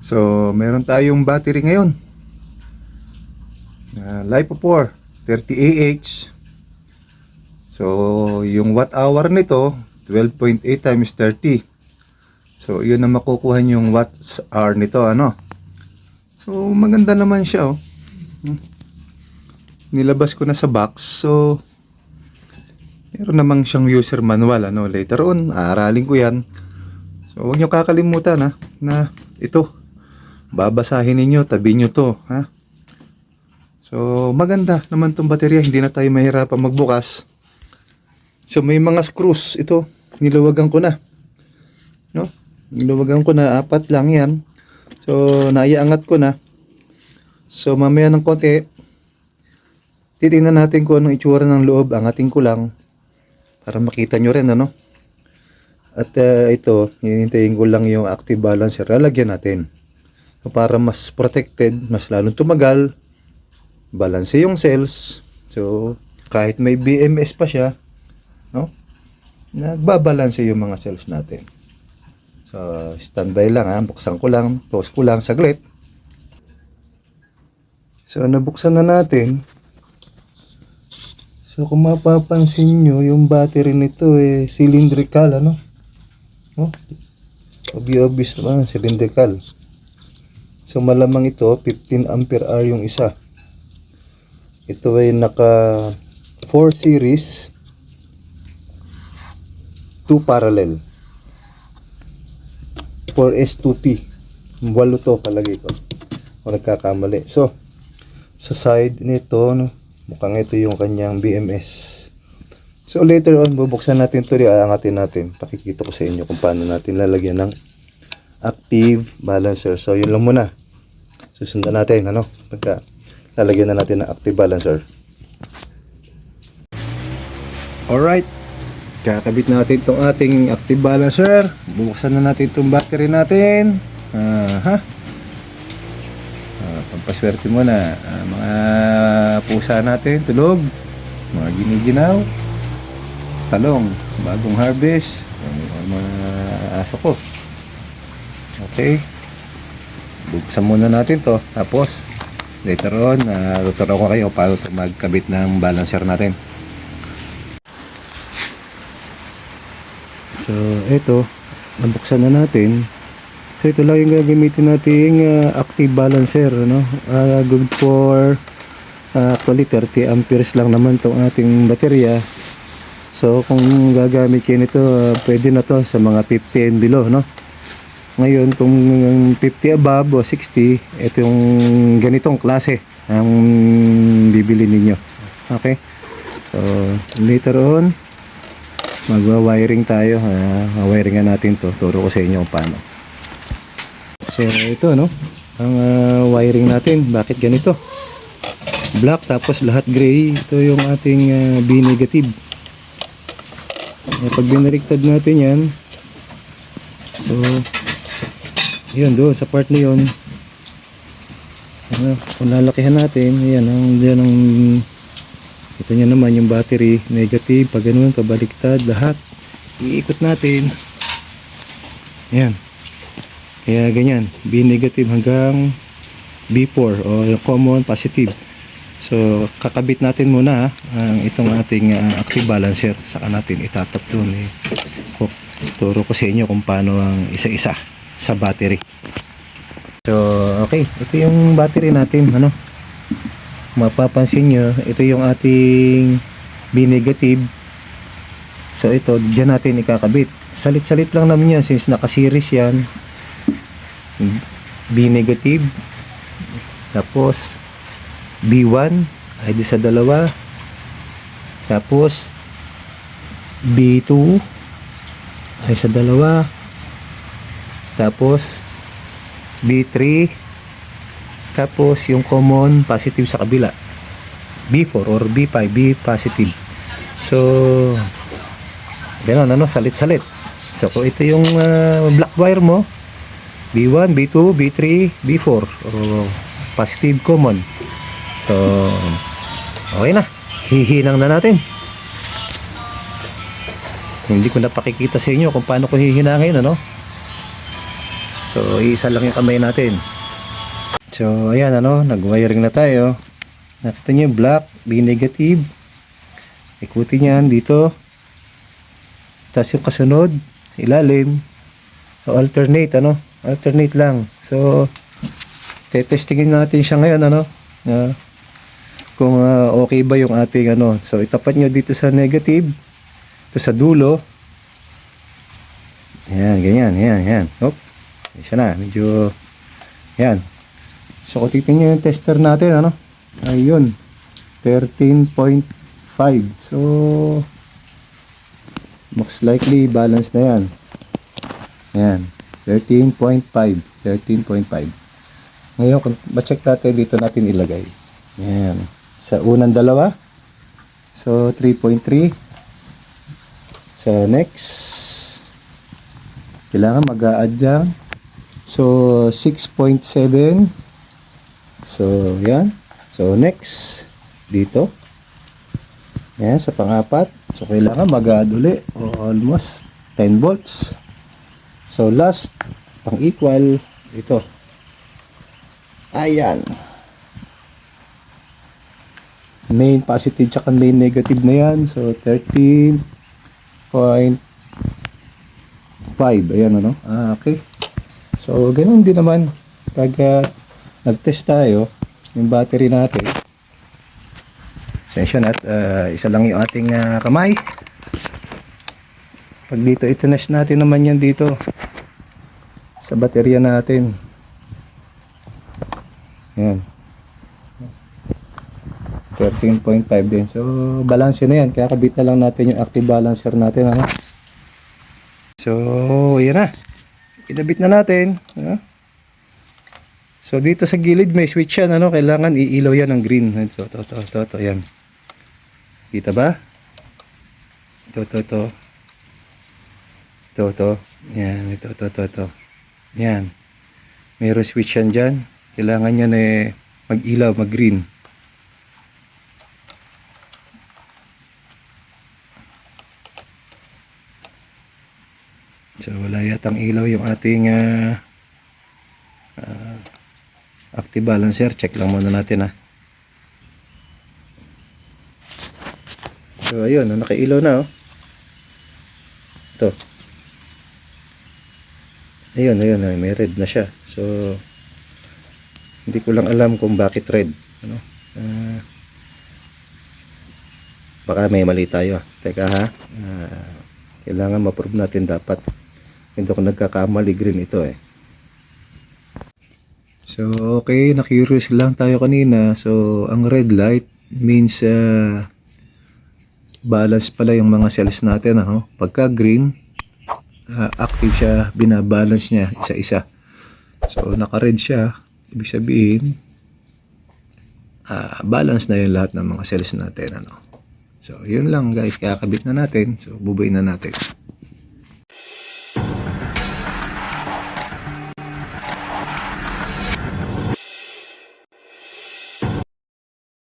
So, meron tayong battery ngayon. Uh, LiPo4 30AH. So, yung watt hour nito 12.8 times 30. So, yun ang makukuha yung watts hour nito, ano. So, maganda naman siya, oh. Hmm. Nilabas ko na sa box. So, meron namang siyang user manual, ano. Later on, aaralin ko yan. So, huwag nyo kakalimutan, ha, na ito, babasahin ninyo, tabi nyo to, ha. So, maganda naman tong baterya, hindi na tayo mahirapan magbukas. So, may mga screws, ito, niluwagan ko na. No? Niluwagan ko na, apat lang yan. So, naiangat ko na. So, mamaya ng konti, titingnan natin kung anong itsura ng loob, angatin ko lang, para makita nyo rin, ano? At uh, ito, hihintayin ko lang yung active balancer, lalagyan natin. Para mas protected, mas lalong tumagal, balance yung cells. So, kahit may BMS pa siya, no? Nagbabalanse yung mga cells natin. So, standby lang ha. Buksan ko lang, close ko lang saglit. So, nabuksan na natin. So, kung mapapansin nyo, yung battery nito eh, cylindrical, ano? Oh, obvious naman, cylindrical. So, malamang ito, 15 ampere hour yung isa. Ito ay naka 4 series 2 parallel. 4S2P walo to palagay ko. Kung nagkakamali. So sa side nito mukhang ito yung kanyang BMS so later on bubuksan natin ito aangatin natin. Pakikita ko sa inyo kung paano natin lalagyan ng active balancer. So yun lang muna susundan natin ano? Pagka lalagyan na natin ng active balancer. Alright. Kakabit natin itong ating active balancer. Bubuksan na natin itong battery natin. Aha. Uh, pampaswerte muna Ah, mga pusa natin. Tulog. Mga giniginaw. Talong. Bagong harvest. Ang mga aso ko. Okay buksan muna natin to tapos later on uh, ko kayo paano to magkabit ng balancer natin So, ito, nabuksan na natin. So, ito lang yung gagamitin nating uh, active balancer, no? Uh, good for uh, actually 30 amperes lang naman tong ating baterya. So, kung gagamit kayo nito, uh, pwede na to sa mga 50 and below, no? Ngayon, kung 50 above o 60, ito yung ganitong klase ang bibili ninyo. Okay? So, later on, magwa-wiring tayo. Uh, wiringan natin to. Turo ko sa inyo kung paano. So ito no? Ang uh, wiring natin. Bakit ganito? Black tapos lahat gray. Ito yung ating uh, B negative uh, pag binaliktad natin yan so yun doon sa part na yun ano, kung lalakihan natin yan ang, yan ang ito nyo naman yung battery, negative, pag ganun, pabaliktad, lahat. Iikot natin. Ayan. Kaya ganyan, B negative hanggang B4 o yung common positive. So, kakabit natin muna ah, ang itong ating uh, active balancer. Saka natin itatap doon. Eh. Turo ko sa inyo kung paano ang isa-isa sa battery. So, okay. Ito yung battery natin. Ano? mapapansin nyo, ito yung ating B negative. So ito, dyan natin ikakabit. Salit-salit lang naman yan since naka-series yan. B negative. Tapos, B1 ay sa dalawa. Tapos, B2 ay sa dalawa. Tapos, B3 tapos yung common positive sa kabila. B4 or B5, B positive. So, gano'n, ano, salit-salit. So, kung ito yung uh, black wire mo, B1, B2, B3, B4, o positive common. So, okay na. Hihinang na natin. Hindi ko na pakikita sa inyo kung paano ko hihinangin, ano? So, iisa lang yung kamay natin. So, ayan ano, nag-wiring na tayo. Nakita niyo yung black, B negative. Ikutin yan dito. Tapos yung kasunod, ilalim. So, alternate, ano? Alternate lang. So, tetestingin natin siya ngayon, ano? Ah, kung ah, okay ba yung ating, ano. So, itapat nyo dito sa negative. Ito sa dulo. Yan, ganyan, yan, yan. Hop. Isa na, medyo, yan. So, kung titingnan nyo yung tester natin, ano? Ayun. 13.5. So, most likely, balance na yan. Yan. 13.5. 13.5. Ngayon, kung ma-check natin, dito natin ilagay. Yan. Sa unang dalawa. So, 3.3. Sa next. Kailangan mag-a-add yan. So, 6.7. So, yan. So, next. Dito. Yan, sa pangapat. So, kailangan. O, almost 10 volts. So, last, pang equal, ito. Ayan. Main positive tsaka main negative na yan. So, 13.5. Ayan, ano? Ah, okay. So, ganun din naman. Pag ah, nag-test tayo, yung battery natin, Sensya na ah, isa lang yung ating ah, kamay. Pag dito, itinas natin naman yan dito sa baterya natin. Yan. 13.5 din. So, balance na yan. Kakabit na lang natin yung active balancer natin. Ano? So, yan na. Kinabit na natin. So, dito sa gilid may switch yan. Ano? Kailangan iilaw yan ng green. Ito, ito, ito, ito, ito. Yan. Kita ba? Ito, ito, ito. Ito, ito. Yan, ito, ito, ito, ito. Yan. Mayroon switch yan dyan. Kailangan yan eh mag-ilaw, mag-green. So, wala yatang ilaw yung ating ah, ah, active balancer. Check lang muna natin ha. So, ayun. Nakailaw na oh. Ito. Ayun, ayun, may red na siya. So, hindi ko lang alam kung bakit red. Ano? Ah, baka may mali tayo. Teka ha. Ah, kailangan ma-prove natin dapat. Hindi ko nagkakamali green ito eh. So, okay. Na-curious lang tayo kanina. So, ang red light means ah, balance pala yung mga cells natin. Ano? Pagka green, ah, active siya, binabalance niya isa-isa. So, naka-red siya, ibig sabihin, ah, balance na yung lahat ng mga cells natin. Ano? So, yun lang guys, kakabit na natin. So, bubuin na natin.